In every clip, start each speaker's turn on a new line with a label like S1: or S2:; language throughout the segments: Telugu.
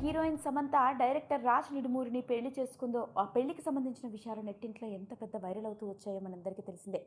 S1: హీరోయిన్ సమంత డైరెక్టర్ రాజ్ నిడుమూరిని పెళ్ళి చేసుకుందో ఆ పెళ్ళికి సంబంధించిన విషయాలు నెట్టింట్లో ఎంత పెద్ద వైరల్ అవుతూ వచ్చాయో మనందరికీ తెలిసిందే.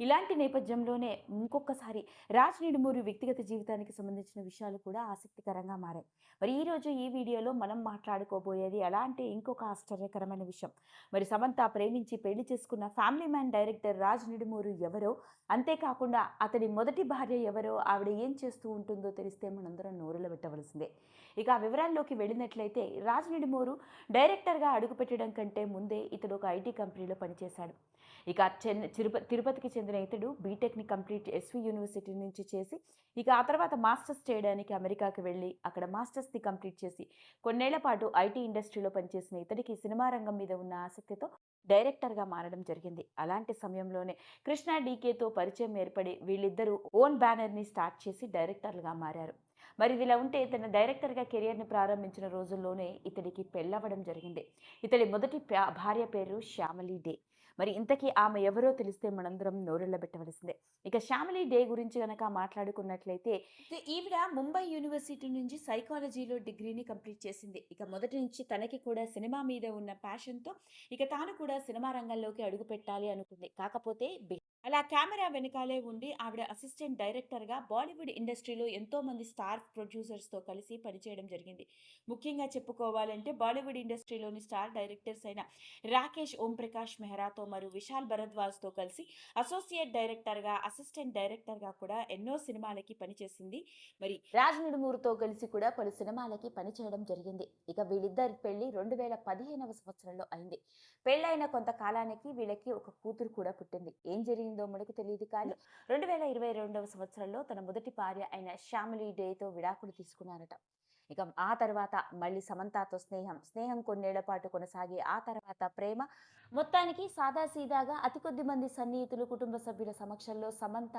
S1: ఇలాంటి నేపథ్యంలోనే ఇంకొకసారి రాజ్ నిడుమూరి వ్యక్తిగత జీవితానికి సంబంధించిన విషయాలు కూడా ఆసక్తికరంగా మారాయి. మరి ఈరోజు ఈ వీడియోలో మనం మాట్లాడుకోబోయేది అలాంటి ఇంకొక ఆశ్చర్యకరమైన విషయం. మరి సమంత ప్రేమించి పెళ్ళి చేసుకున్న Family Man director Raj Nidimoru ఎవరో అంతేకాకుండా అతడి మొదటి భార్య ఎవరో ఆవిడ ఏం చేస్తూ ఉంటుందో తెలిస్తే మనందరం నోరులో పెట్టవలసిందే ఇక ఆ వివరాల్లోకి వెళ్ళినట్లయితే రాజ్ నిడుమూరు డైరెక్టర్గా అడుగుపెట్టడం కంటే ముందే ఇతడు ఒక ఐటీ కంపెనీలో పనిచేశాడు. ఇక చెన్ తిరుప తిరుపతికి చెందిన ఇతడు బీటెక్ని కంప్లీట్ ఎస్వి యూనివర్సిటీ నుంచి చేసి ఇక ఆ తర్వాత మాస్టర్స్ చేయడానికి అమెరికాకి వెళ్ళి అక్కడ మాస్టర్స్ని కంప్లీట్ చేసి కొన్నేళ్ళ పాటు ఐటీ ఇండస్ట్రీలో పనిచేసిన ఇతడికి సినిమా రంగం మీద ఉన్న ఆసక్తితో డైరెక్టర్గా మారడం జరిగింది. అలాంటి సమయంలోనే కృష్ణ డీకేతో పరిచయం ఏర్పడి వీళ్ళిద్దరూ ఓన్ బ్యానర్ని స్టార్ట్ చేసి డైరెక్టర్లుగా మారారు. మరి ఇదిలా ఉంటే తన డైరెక్టర్గా కెరియర్ని ప్రారంభించిన రోజుల్లోనే ఇతడికి పెళ్ళవడం జరిగింది. ఇతడి మొదటి భార్య పేరు శ్యామలి డే. మరి ఇంతకీ ఆమె ఎవరో తెలిస్తే మనందరం నోరెళ్ళబెట్టవలసిందే ఇక శ్యామలి డే గురించి కనుక మాట్లాడుకున్నట్లయితే ఈవిడ ముంబై యూనివర్సిటీ నుంచి సైకాలజీలో డిగ్రీని కంప్లీట్ చేసింది. ఇక మొదటి నుంచి తనకి కూడా సినిమా మీద ఉన్న ప్యాషన్తో ఇక తాను కూడా సినిమా రంగంలోకి అడుగు పెట్టాలి అనుకుంది. కాకపోతే అలా కెమెరా వెనకాలే ఉండి ఆవిడ అసిస్టెంట్ డైరెక్టర్గా బాలీవుడ్ ఇండస్ట్రీలో ఎంతోమంది స్టార్ ప్రొడ్యూసర్స్తో కలిసి పనిచేయడం జరిగింది. ముఖ్యంగా చెప్పుకోవాలంటే బాలీవుడ్ ఇండస్ట్రీలోని స్టార్ డైరెక్టర్స్ అయిన రాకేష్ ఓంప్రకాష్ మెహ్రాతో మరియు విశాల్ భరద్వాజ్తో కలిసి అసోసియేట్ డైరెక్టర్గా అసిస్టెంట్ డైరెక్టర్గా కూడా ఎన్నో సినిమాలకి పనిచేసింది. మరి రాజ్ నిడుమూరుతో కలిసి కూడా పలు సినిమాలకి పనిచేయడం జరిగింది. ఇక వీళ్ళిద్దరి పెళ్ళి రెండు వేల పదిహేనవ సంవత్సరంలో అయింది. పెళ్ళైన కొంతకాలానికి వీళ్ళకి ఒక కూతురు కూడా పుట్టింది. ఏం జరిగింది? మనకు తెలియదు కానీ రెండు వేల ఇరవై రెండవ సంవత్సరంలో తన మొదటి భార్య అయిన శ్యామిలీ డేతో విడాకులు తీసుకున్నారట. ఇక ఆ తర్వాత మళ్ళీ సమంతతో స్నేహం స్నేహం కొన్నేళ్ళ పాటు కొనసాగి ఆ తర్వాత ప్రేమ మొత్తానికి సాదాసీదాగా అతి కొద్ది మంది సన్నిహితులు కుటుంబ సభ్యుల సమక్షంలో సమంత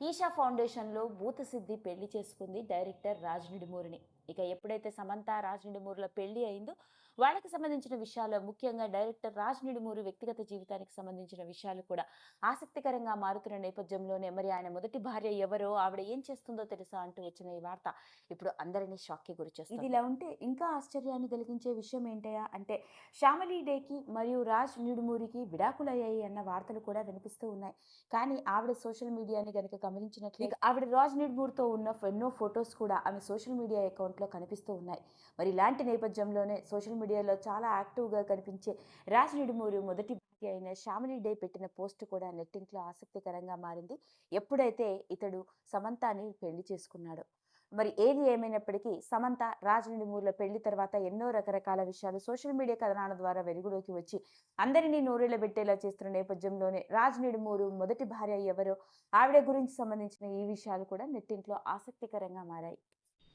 S1: ఈషా ఫౌండేషన్లో భూతసిద్ధి పెళ్ళి చేసుకుంది డైరెక్టర్ రాజ్ నిడిమూరిని. ఇక ఎప్పుడైతే సమంత రాజ్ నిడుమూరుల పెళ్ళి అయిందో వాళ్ళకి సంబంధించిన విషయాలు ముఖ్యంగా డైరెక్టర్ రాజ్ నిడుమూరి వ్యక్తిగత జీవితానికి సంబంధించిన విషయాలు కూడా ఆసక్తికరంగా మారుతున్న నేపథ్యంలోనే మరి ఆయన మొదటి భార్య ఎవరో ఆవిడ ఏం చేస్తుందో తెలుసా అంటూ వచ్చిన ఈ వార్త ఇప్పుడు అందరినీ షాక్కి గురిచేస్తుంది ఇది ఇలా ఉంటే ఇంకా ఆశ్చర్యాన్ని కలిగించే విషయం ఏంటయా అంటే శ్యామలీ డేకి మరియు రాజ్ నిడుమూరికి విడాకులయ్యాయి అన్న వార్తలు కూడా వినిపిస్తూ ఉన్నాయి. కానీ ఆవిడ సోషల్ మీడియాని కనుక గమనించినట్లయితే ఆవిడ రాజ్ నిడుమూర్తో ఉన్న ఎన్నో ఫొటోస్ కూడా ఆమె సోషల్ మీడియా అకౌంట్లో కనిపిస్తూ ఉన్నాయి. మరి ఇలాంటి నేపథ్యంలోనే సోషల్ మీడియాలో చాలా యాక్టివ్గా కనిపించే రాజ్ నిడుమూరు మొదటి భార్య అయిన శ్యామిలి డే పెట్టిన పోస్ట్ కూడా నెట్టింట్లో ఆసక్తికరంగా మారింది. ఎప్పుడైతే ఇతడు సమంతాని పెళ్ళి చేసుకున్నాడో. మరి ఏది ఏమైనప్పటికీ సమంత రాజ్ నిడుమూర్ల పెళ్ళి తర్వాత ఎన్నో రకరకాల విషయాలు సోషల్ మీడియా కథనాల ద్వారా వెలుగులోకి వచ్చి అందరినీ నోరేళ్ళ పెట్టేలా చేస్తున్న నేపథ్యంలోనే రాజ్ నిడుమూరు మొదటి భార్య ఎవరో ఆవిడ గురించి సంబంధించిన ఈ విషయాలు కూడా నెట్టింట్లో ఆసక్తికరంగా మారాయి.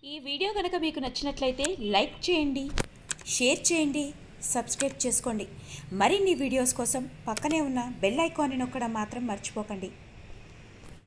S2: ఈ వీడియో కనుక మీకు నచ్చినట్లయితే లైక్ చేయండి షేర్ చేయండి సబ్స్క్రైబ్ చేసుకోండి. మరిన్ని వీడియోస్ కోసం పక్కనే ఉన్న బెల్ ఐకాన్ని నొక్కడం మాత్రం మర్చిపోకండి.